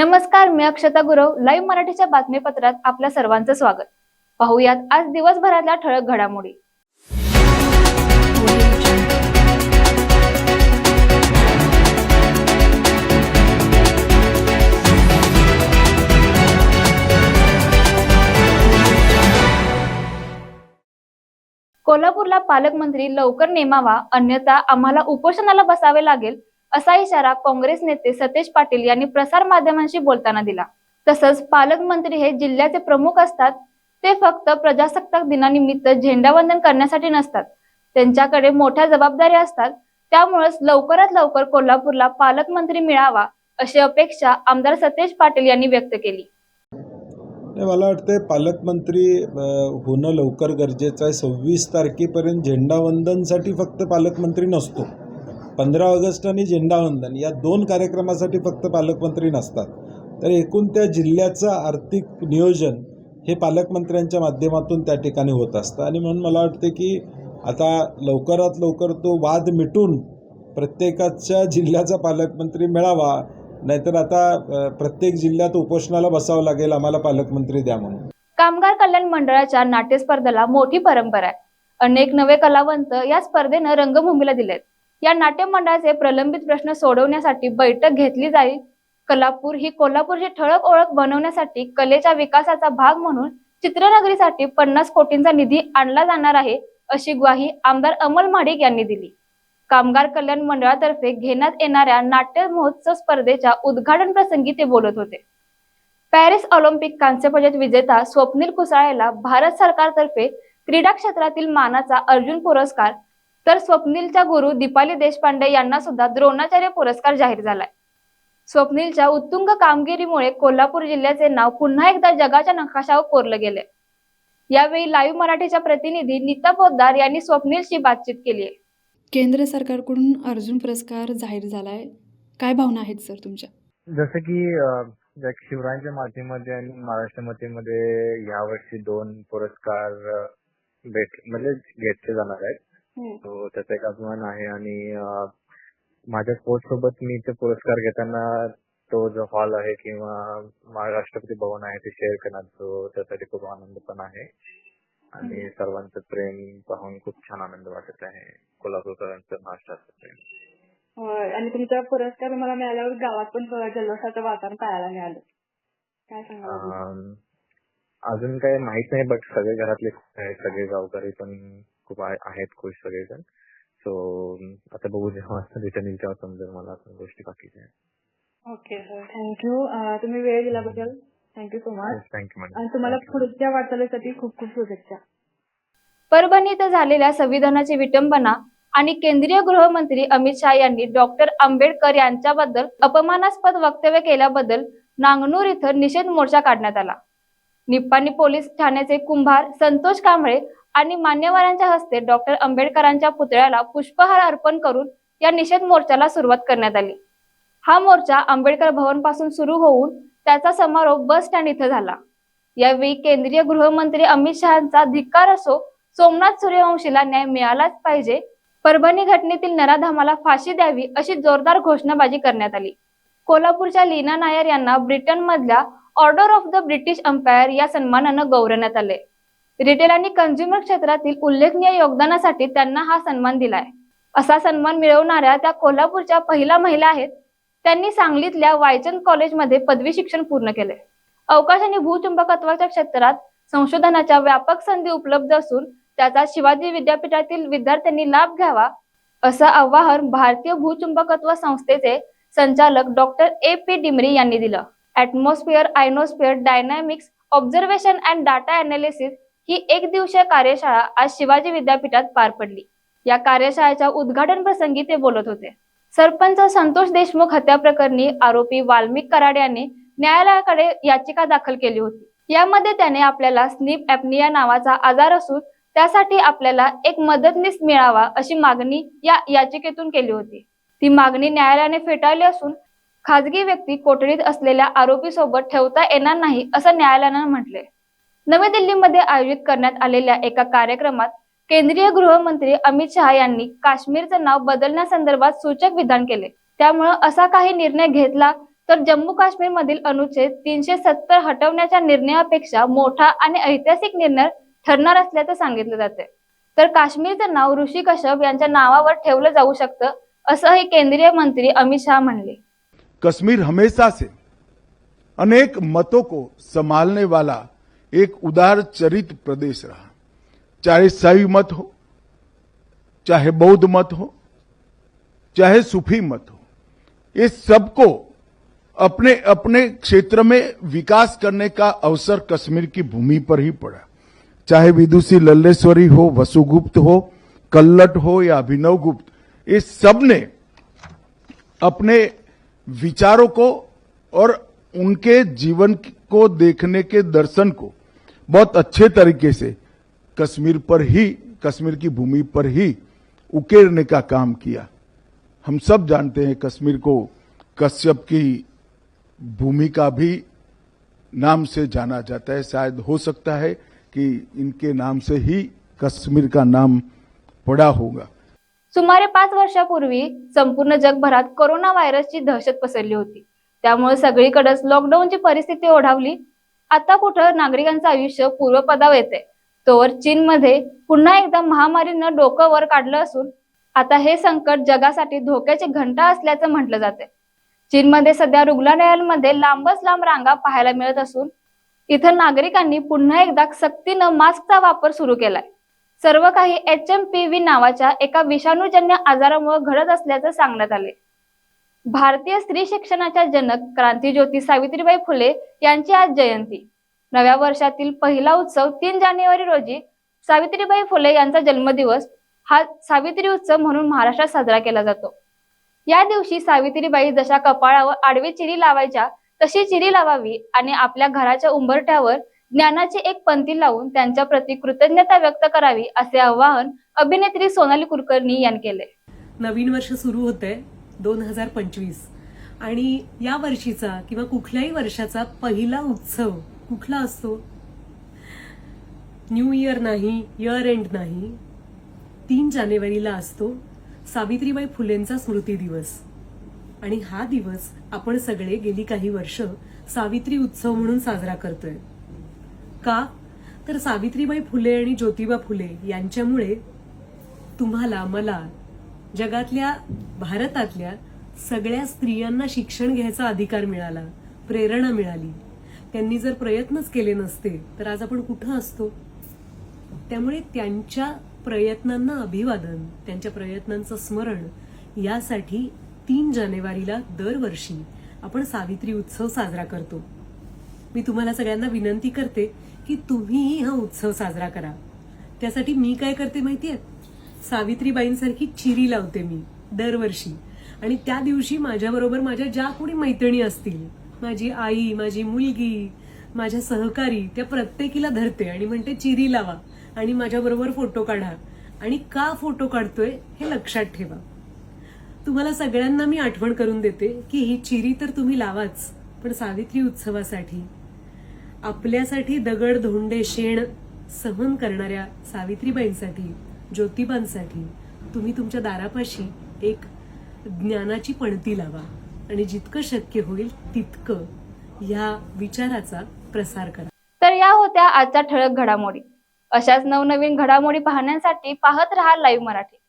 नमस्कार मी अक्षता गुरव लाईव्ह मराठीच्या बातमीपत्रात आपल्या सर्वांचं स्वागत. पाहूयात आज दिवसभरातल्या ठळक घडामोडी. कोल्हापूरला पालकमंत्री लवकर नेमावा अन्यथा आम्हाला उपोषणाला बसावे लागेल असा इशारा काँग्रेस नेते सतेज पाटील यांनी प्रसार माध्यमांशी बोलताना दिला. तसंच पालकमंत्री हे जिल्ह्याचे प्रमुख असतात ते फक्त प्रजासत्ताक दिनानिमित्त झेंडावंदन करण्यासाठी नसतात. त्यांच्याकडे मोठ्या जबाबदाऱ्या असतात त्यामुळेच लवकरात लवकर कोल्हापूरला पालकमंत्री मिळावा अशी अपेक्षा आमदार सतेज पाटील यांनी व्यक्त केली. मला वाटतंय पालकमंत्री होणं लवकर गरजेचं आहे. सव्वीस तारखेपर्यंत झेंडावंदनसाठी फक्त पालकमंत्री नसतो. पंधरा ऑगस्ट आणि झेंडावंदन या दोन कार्यक्रमासाठी फक्त पालकमंत्री नसतात. तर एकूण त्या जिल्ह्याचं आर्थिक नियोजन हे पालकमंत्र्यांच्या माध्यमातून त्या ठिकाणी होत असतं. आणि म्हणून मला वाटतं की आता लवकरात लवकर तो वाद मिटून प्रत्येकाच्या जिल्ह्याचा पालकमंत्री मिळावा नाहीतर आता प्रत्येक जिल्ह्यात उपोषणाला बसावं लागेल आम्हाला पालकमंत्री द्या म्हणून. कामगार कल्याण मंडळाच्या नाट्य स्पर्धेला मोठी परंपरा आहे. अनेक नवे कलावंत या स्पर्धेनं रंगभूमीला दिलेत. या नाट्य मंडळाचे प्रलंबित प्रश्न सोडवण्यासाठी बैठक घेतली जाईल. कलापूर ही कोल्हापूरची ठळक ओळख बनवण्यासाठी कलेच्या विकासाचा भाग म्हणून चित्रनगरीसाठी पन्नास कोटींचा निधी आणला जाणार आहे अशी ग्वाही आमदार अमल महाडिक यांनी दिली. कामगार कल्याण मंडळातर्फे घेण्यात येणाऱ्या नाट्य महोत्सव स्पर्धेच्या उद्घाटन प्रसंगी ते बोलत होते. पॅरिस ऑलिम्पिक कांस्य पदक विजेता स्वप्नील कुसाळेला भारत सरकारतर्फे क्रीडा क्षेत्रातील मानाचा अर्जुन पुरस्कार तर स्वप्नीलच्या गुरु दीपाली देशपांडे यांना सुद्धा द्रोणाचार्य पुरस्कार जाहीर झालाय. स्वप्नीलच्या उत्तुंग कामगिरीमुळे कोल्हापूर जिल्ह्याचे नाव पुन्हा एकदा जगाच्या नकाशावर कोरलं गेले यावेळी लाईव्ह मराठीच्या प्रतिनिधी नीता पोद्दार यांनी स्वप्नीलशी बातचीत केली आहे. केंद्र सरकारकडून अर्जुन पुरस्कार जाहीर झाला आहे काय भावना आहेत सर तुमच्या? जसं की शिवरायांच्या मातीमध्ये आणि महाराष्ट्र मातीमध्ये यावर्षी दोन पुरस्कार भेट म्हणजे घेतले जाणार आहेत. तो त्याचा एक अभिमान आहे आणि माझ्या स्पोर्ट्स सोबत मी ते पुरस्कार घेताना तो जो हॉल आहे किंवा मा- राष्ट्रपती भवन आहे ते शेअर करणार. तो त्यासाठी खूप आनंद पण आहे. आणि सर्वांचं प्रेम पाहून खूप छान आनंद वाटत आहे. कोल्हापूरकरांचं महाराष्ट्राचं प्रेम. होय. आणि तुमचा पुरस्कार मला मिळाल्यावर गावात पण जल्लोषाचं वातावरण पाहायला मिळालं. काय अजून? काही माहीत नाही बट सगळे घरातले आहेत सगळे गावकरी पण खूप आहे- आहेत खुश सगळेजण. सो आता बघू जेव्हा रिटर्न येईल तेव्हा समजेल मला पण गोष्टी बाकीच्या ओके सर थँक्यू तुम्ही वेळ दिल्याबद्दल thank you so much thank you madam आणि तुम्हाला पुढच्या वाटचालीसाठी खूप खूप शुभेच्छा. परभणी इथं झालेल्या संविधानाची विटंबना आणि केंद्रीय गृहमंत्री अमित शहा यांनी डॉक्टर आंबेडकर यांच्याबद्दल अपमानास्पद वक्तव्य केल्याबद्दल नांगनूर इथं निषेध मोर्चा काढण्यात आला. निप्पाणी पोलीस ठाण्याचे कुंभार संतोष कांबळे आणि मान्यवरांच्या हस्ते डॉक्टर आंबेडकरांच्या पुतळ्याला पुष्पहार अर्पण करून या निषेध मोर्चाला सुरुवात करण्यात आली. हा मोर्चा आंबेडकर भवनपासून सुरू होऊन त्याचा समारोप बस स्टँड इथे झाला. यावेळी केंद्रीय गृहमंत्री अमित शहाचा धिक्कार असो सोमनाथ सूर्यवंशीला न्याय मिळालाच पाहिजे परभणी घटनेतील नराधामाला फाशी द्यावी अशी जोरदार घोषणाबाजी करण्यात आली. कोल्हापूरच्या लीना नायर यांना ब्रिटनमधल्या order of the British empire या सन्मानानं गौरवण्यात आले. रिटेल आणि कन्झ्युमर क्षेत्रातील उल्लेखनीय योगदानासाठी त्यांना हा सन्मान दिलाय. असा सन्मान मिळवणाऱ्या त्या कोल्हापूरच्या पहिल्या महिला आहेत. त्यांनी सांगलीतल्या वायचंद कॉलेजमध्ये पदवी शिक्षण पूर्ण केले अवकाश आणि भूचुंबकत्वाच्या क्षेत्रात संशोधनाच्या व्यापक संधी उपलब्ध असून त्याचा शिवाजी विद्यापीठातील विद्यार्थ्यांनी लाभ घ्यावा असं आवाहन भारतीय भूचुंबकत्व संस्थेचे संचालक डॉक्टर ए पी डिमरी यांनी दिलं. Atmosphere ionosphere dynamics observation and data analysis ही एक दिवसीय कार्यशाळा आज शिवाजी विद्यापीठात पार पडली. या कार्यशाळेच्या उद्घाटन प्रसंगी ते बोलत होते. सरपंच संतोष देशमुख हत्या प्रकरणी आरोपी वाल्मिक कराड यांनी न्यायालयाकडे याचिका दाखल केली होती. यामध्ये त्याने आपल्याला स्निप ऍपनिया नावाचा आजार असून त्यासाठी आपल्याला एक मदतनीस मिळावा अशी मागणी या याचिकेतून केली होती. ती मागणी न्यायालयाने फेटाळली असून खाजगी व्यक्ती कोठडीत असलेल्या आरोपी सोबत ठेवता येणार नाही असं न्यायालयानं म्हटले नवी दिल्लीमध्ये आयोजित करण्यात आलेल्या एका कार्यक्रमात केंद्रीय गृहमंत्री अमित शहा यांनी काश्मीरचं नाव बदलण्यासंदर्भात सूचक विधान केले. त्यामुळे असा काही निर्णय घेतला तर जम्मू काश्मीर मधील अनुच्छेद तीनशे सत्तर हटवण्याच्या निर्णयापेक्षा मोठा आणि ऐतिहासिक निर्णय ठरणार असल्याचं सांगितलं जाते तर काश्मीरचं नाव ऋषी कश्यप यांच्या नावावर ठेवलं जाऊ शकतं असंही केंद्रीय मंत्री अमित शहा म्हणले. कश्मीर हमेशा से अनेक मतों को संभालने वाला एक उदार चरित प्रदेश रहा। चाहे शैव मत हो, चाहे बौद्ध मत हो, चाहे सूफी मत हो इस सबको अपने अपने क्षेत्र में विकास करने का अवसर कश्मीर की भूमि पर ही पड़ा। चाहे विदुषी लल्लेश्वरी हो, वसुगुप्त हो, कल्लट हो या अभिनव गुप्त इस सबने अपने विचारों को और उनके जीवन को देखने के दर्शन को बहुत अच्छे तरीके से कश्मीर पर ही, कश्मीर की भूमि पर ही उकेरने का काम किया। हम सब जानते हैं कश्मीर को कश्यप की भूमि का भी नाम से जाना जाता है। शायद हो सकता है कि इनके नाम से ही कश्मीर का नाम पड़ा होगा। सुमारे पाच वर्षापूर्वी संपूर्ण जगभरात कोरोना व्हायरसची दहशत पसरली होती. त्यामुळे सगळीकडेच लॉकडाऊनची परिस्थिती ओढावली आता कुठं नागरिकांचं आयुष्य पूर्वपदावर येते तोवर चीनमध्ये पुन्हा एकदा महामारीनं डोकं वर काढलं असून आता हे संकट जगासाठी धोक्याची घंटा असल्याचं म्हटलं जाते चीनमध्ये सध्या रुग्णालयांमध्ये लांबच लांब रांगा पाहायला मिळत असून इथं नागरिकांनी पुन्हा एकदा सक्तीनं मास्कचा वापर सुरू केलाय. सर्व काही एच एम पी व्ही नावाच्या एका विषाणूजन्य आजारामुळे घडत असल्याचं सांगण्यात आले भारतीय स्त्री शिक्षणाच्या जनक क्रांतीज्योती सावित्रीबाई फुले यांची आज जयंती. नव्या वर्षातील पहिला उत्सव तीन जानेवारी रोजी सावित्रीबाई फुले यांचा जन्मदिवस हा सावित्री उत्सव म्हणून महाराष्ट्रात साजरा केला जातो. या दिवशी सावित्रीबाई जशा कपाळावर आडवी चिरी लावायच्या तशी चिरी लावावी आणि आपल्या घराच्या उंबरठ्यावर ज्ञानाची एक पंक्ती लावून त्यांच्या प्रती कृतज्ञता व्यक्त करावी असे आवाहन अभिनेत्री सोनाली कुलकर्णी यांनी केले. नवीन वर्ष सुरू होते दोन हजार पंचवीस. आणि या वर्षीचा किंवा कुठल्याही वर्षाचा पहिला उत्सव कुठला असतो? न्यू इयर नाही इयर एंड नाही तीन जानेवारीला असतो सावित्रीबाई फुलेंचा स्मृती दिवस. आणि हा दिवस आपण सगळे गेली काही वर्ष सावित्री उत्सव म्हणून साजरा करतोय. का? तर सावित्रीबाई फुले आणि ज्योतिबा फुले यांच्यामुळे तुम्हाला मला जगातल्या भारतातल्या सगळ्या स्त्रियांना शिक्षण घ्यायचा अधिकार मिळाला प्रेरणा मिळाली. त्यांनी जर प्रयत्नच केले नसते तर आज आपण कुठं असतो? त्यामुळे त्यांच्या प्रयत्नांना अभिवादन त्यांच्या प्रयत्नांचं स्मरण यासाठी तीन जानेवारीला दरवर्षी आपण सावित्री उत्सव साजरा करतो. मी तुम्हाला सगळ्यांना विनंती करते की तुम्हीही हा उत्सव साजरा करा. त्यासाठी मी काय करते माहितीये? सावित्रीबाईंसारखी चिरी लावते मी दरवर्षी. आणि त्या दिवशी माझ्याबरोबर माझ्या ज्या कोणी मैत्रिणी असतील माझी आई माझी मुलगी माझ्या सहकारी त्या प्रत्येकीला धरते आणि म्हणते चिरी लावा आणि माझ्याबरोबर फोटो काढा आणि का फोटो काढतोय हे लक्षात ठेवा. तुम्हाला सगळ्यांना मी आठवण करून देते की ही चिरी तर तुम्ही लावाच पण सावित्री उत्सवासाठी आपल्यासाठी दगड धोंडे शेण सहन करणाऱ्या सावित्रीबाईंसाठी ज्योतिबांसाठी तुम्ही तुमच्या दारापाशी एक ज्ञानाची पणती लावा. आणि जितकं शक्य होईल तितकं या विचाराचा प्रसार करा. तर या होत्या आजच्या ठळक घडामोडी. अशाच नवनवीन घडामोडी पाहण्यासाठी पाहत राहा लाईव्ह मराठी.